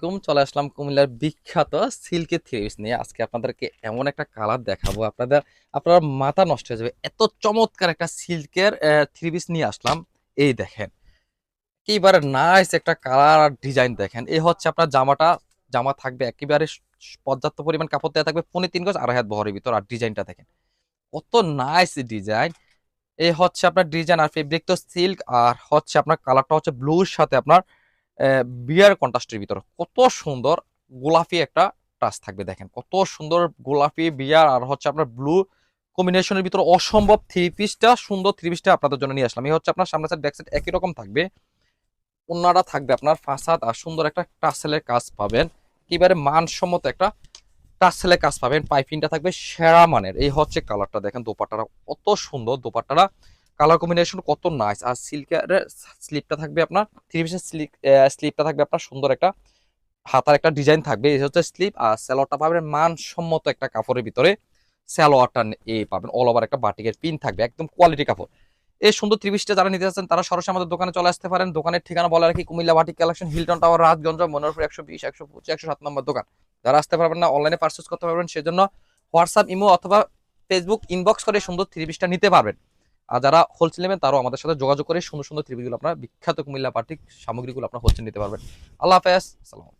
কুম চলে আসলাম কুমিল্লার বিখ্যাত সিল্কের থ্রি নিয়ে। আজকে আপনাদেরকে এমন একটা কালার দেখাবো। আপনাদের, আপনার মাথা নষ্ট হয়ে যাবে। এত চমৎকার একটা সিল্কের থ্রি নিয়ে আসলাম। এই দেখেন, একেবারে নাইস একটা কালার আর ডিজাইন দেখেন। এই হচ্ছে আপনার জামাটা। জামা থাকবে একেবারে পর্যাপ্ত পরিমাণ কাপড় দেওয়া থাকবে। পনেরো তিন গজ, আড়াই হাত বহরের ভিতর। আর ডিজাইনটা দেখেন, কত নাইস ডিজাইন এই হচ্ছে আপনার ডিজাইন আর ফেব্রিক তো সিল্ক আর হচ্ছে আপনার কালারটা হচ্ছে ব্লুর সাথে আপনার বিয়ার কন্ট্রাস্টের ভিতর। কত সুন্দর গোলাপি একটা টাচ থাকবে দেখেন। কত সুন্দর গোলাপি বিয়ার আর হচ্ছে আপনার ব্লু কম্বিনেশনের ভিতর অসম্ভব থ্রি পিসটা, সুন্দর থ্রি পিসটা আপনাদের জন্য নিয়ে আসলাম। এই হচ্ছে আপনার সামনে সাইড ব্যাক সাইড একই রকম থাকবে। অন্যরা থাকবে আপনার ফাসাদ আর সুন্দর একটা টাসেলের কাজ পাবেন। এবারে মানসম্মত একটা টাসেলের কাজ পাবেন। পাইপিংটা থাকবে সেরা মানের। এই হচ্ছে কালারটা দেখেন, দোপাট্টাটা কত সুন্দর দোপাট্টাটা। কালার কম্বিনেশন কত নাইস আর সিল্কের স্লিপটা থাকবে আপনার থ্রি পিসের স্লিপ স্লিপটা থাকবে আপনার সুন্দর একটা হাতার একটা ডিজাইন থাকবে। এই হচ্ছে স্লিপ আর স্যালোয়ারটা পাবেন মানসম্মত একটা কাপড়ের ভিতরে। স্যালোয়ারটা এ পাবেন অল ওভার একটা বাটিকের পিন থাকবে, একদম কোয়ালিটি কাপড়। এই সুন্দর ত্রিপিসটা যারা নিতে চাচ্ছেন তারা সরাসরি আমাদের দোকানে চলে আসতে পারেন। দোকানের ঠিকানা বলে রাখি, Comilla batik collection Hilton tower Rajganj Monorpur একশো বিশ, একশো পঁচিশ, একশো সাত নম্বর দোকান। যারা আসতে পারবেন না অনলাইনে পার্চেস করতে পারবেন, সেজন্য হোয়াটসঅ্যাপ ইমো অথবা ফেসবুক ইনবক্স করে সুন্দর পিসটা নিতে পারবেন। আর যারা হোলসেল নেবেন, তারাও আমাদের সাথে যোগাযোগ করে সুন্দর সুন্দর থ্রিপিগুলো আপনার বিখ্যাত কুমিল্লা পার্টিক সামগ্রীগুলো আপনার হোলসেল নিতে পারবেন। আল্লাহ হাফেজ, সালাম